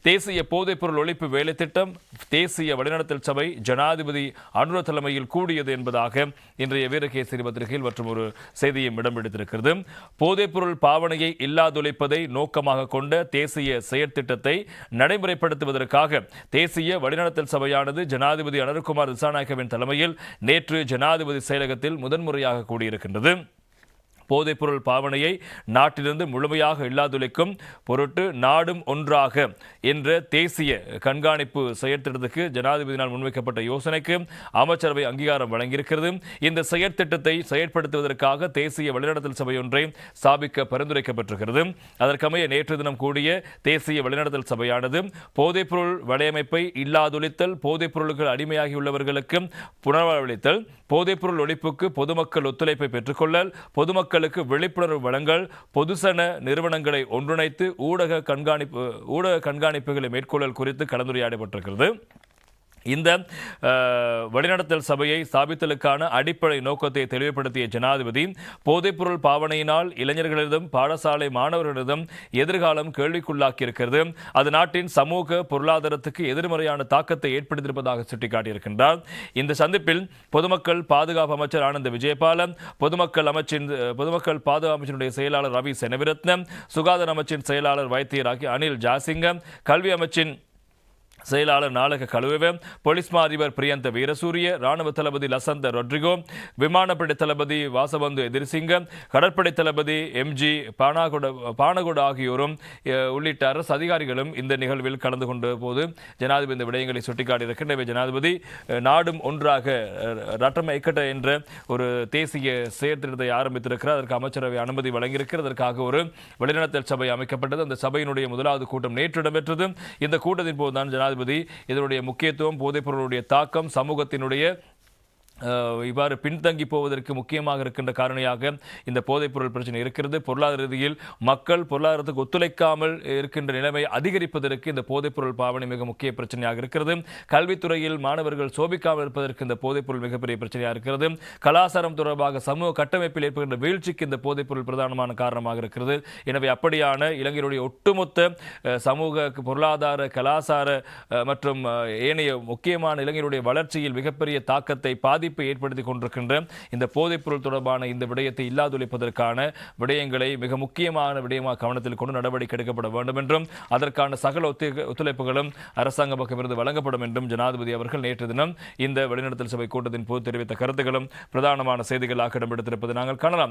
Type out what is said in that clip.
தேசிய போதைப்பொருள் ஒழிப்பு வேலை திட்டம் தேசிய வழிநடத்தல் சபை ஜனாதிபதி அனுர தலைமையில் கூடியது என்பதாக இன்றைய வீரகேசரி பத்திரிகையில் மற்றும் ஒரு செய்தியும் இடம் பிடித்திருக்கிறது. போதைப்பொருள் பாவனையை இல்லாதொழிப்பதை நோக்கமாக கொண்ட தேசிய செயற்திட்டத்தை நடைமுறைப்படுத்துவதற்காக தேசிய வழிநடத்தல் சபையானது ஜனாதிபதி அனுர்குமார் திசாநாயக்கவின் தலைமையில் நேற்று ஜனாதிபதி செயலகத்தில் முதன்முறையாக கூடியிருக்கின்றது. போதைப்பொருள் பாவனையை நாட்டிலிருந்து முழுமையாக இல்லாதொழிக்கும் பொருட்டு நாடும் ஒன்றாக என்ற தேசிய கண்காணிப்பு செயற்திட்டத்துக்கு ஜனாதிபதியினால் முன்வைக்கப்பட்ட யோசனைக்கு அமைச்சரவை அங்கீகாரம் வழங்கியிருக்கிறது. இந்த செயற்திட்டத்தை செயற்படுத்துவதற்காக தேசிய வழிநடத்தல் சபை ஒன்றை ஸ்தாபிக்க பரிந்துரைக்கப்பட்டிருக்கிறது. அதற்கமைய நேற்று தினம் கூடிய தேசிய வழிநடத்தல் சபையானது போதைப்பொருள் வலையமைப்பை இல்லாதொழித்தல் போதைப்பொருளுக்கு அடிமையாகியுள்ளவர்களுக்கு புனர்வளித்தல் போதைப்பொருள் ஒழிப்புக்கு பொதுமக்கள் ஒத்துழைப்பை பெற்றுக்கொள்ளல் பொதுமக்கள் மக்களுக்கு விழிப்புணர்வு வழங்கல் பொதுசன நிறுவனங்களை ஒன்றிணைத்து ஊடக கண்காணிப்பு ஊடக கண்காணிப்புகளை மேற்கொள்ளல் குறித்து கலந்துரையாடப்பட்டிருக்கிறது. இந்த வழிநடத்தல் சபையை ஸ்தாபித்தலுக்கான அடிப்படை நோக்கத்தை தெளிவுபடுத்திய ஜனாதிபதி போதைப்பொருள் பாவனையினால் இளைஞர்களிடம் பாடசாலை மாணவர்களிடம் எதிர்காலம் கேள்விக்குள்ளாக்கியிருக்கிறது. அது நாட்டின் சமூக பொருளாதாரத்துக்கு எதிர்மறையான தாக்கத்தை ஏற்படுத்தியிருப்பதாக சுட்டிக்காட்டியிருக்கின்றார். இந்த சந்திப்பில் பொதுமக்கள் பாதுகாப்பு அமைச்சர் ஆனந்த விஜயபாலன் பொதுமக்கள் அமைச்சின் பொதுமக்கள் பாதுகாப்பு அமைச்சினுடைய செயலாளர் ரவி செனவிரத்னம் சுகாதார அமைச்சின் செயலாளர் வைத்தியர் அனில் ஜாசிங்கம் கல்வி அமைச்சின் செயலாளர் நாளக கழுவ போலீஸ் மா அதிபர் பிரியந்த வீரசூரிய ராணுவ தளபதி லசந்த ரொட்ரிகோ விமானப்படை தளபதி வாசபந்து எதிர்சிங்க கடற்படை தளபதி எம்ஜி பானாகுட பானகுட ஆகியோரும் உள்ளிட்ட அரசு அதிகாரிகளும் இந்த நிகழ்வில் கலந்து கொண்ட போது ஜனாதிபதி இந்த விடயங்களை சுட்டிக்காட்டியிருக்கின்ற ஜனாதிபதி நாடும் ஒன்றாக ரட்டம் ஐக்கட்ட என்ற ஒரு தேசிய செயற்திட்டத்தை ஆரம்பித்திருக்கிறார். அதற்கு அமைச்சரவை அனுமதி வழங்கியிருக்கிறது. அதற்காக ஒரு வெளிநடத்தல் சபை அமைக்கப்பட்டது. அந்த சபையினுடைய முதலாவது கூட்டம் நேற்று இடம்பெற்றது. இந்த கூட்டத்தின் போதுதான் ஜனாதிபதி இதனுடைய முக்கியத்துவம் போதைப்பொருளுடைய தாக்கம் சமூகத்தினுடைய இவ்வாறு பின்தங்கி போவதற்கு முக்கியமாக இருக்கின்ற காரணியாக இந்த போதைப்பொருள் பிரச்சனை இருக்கிறது. பொருளாதார ரீதியில் மக்கள் பொருளாதாரத்துக்கு ஒத்துழைக்காமல் இருக்கின்ற நிலைமை அதிகரிப்பதற்கு இந்த போதைப்பொருள் பாவனை மிக முக்கிய பிரச்சனையாக இருக்கிறது. கல்வித்துறையில் மாணவர்கள் சோபிக்காமல் இருப்பதற்கு இந்த போதைப்பொருள் மிகப்பெரிய பிரச்சனையாக இருக்கிறது. கலாச்சாரம் தொடர்பாக சமூக கட்டமைப்பில் ஏற்படுகின்ற வீழ்ச்சிக்கு இந்த போதைப்பொருள் பிரதானமான காரணமாக இருக்கிறது. எனவே அப்படியான இலங்கையினுடைய ஒட்டுமொத்த சமூக பொருளாதார கலாச்சார மற்றும் ஏனைய முக்கியமான இளைஞருடைய வளர்ச்சியில் மிகப்பெரிய தாக்கத்தை பாதிப்பு ஏற்படுத்தி கொண்டிருக்கின்ற இந்த போதைப்பொருள் தொடர்பான இந்த விடயத்தை இல்லாதொழிப்பதற்கான விடயங்களை மிக முக்கியமான விடயமாக கவனத்தில் கொண்டு நடவடிக்கை எடுக்கப்பட வேண்டும் என்றும் அதற்கான சகல ஒத்து- ஒத்துழைப்புகளும் அரசாங்க பக்கமிருந்து வழங்கப்படும் என்றும் ஜனாதிபதி அவர்கள் நேற்று தினம் இந்த வெளிநடத்தல் சபை கூட்டத்தின் போது தெரிவித்த கருத்துக்களும் பிரதானமான செய்திகளாக இடம்பெடுத்திருப்பது நாங்கள் காணலாம்.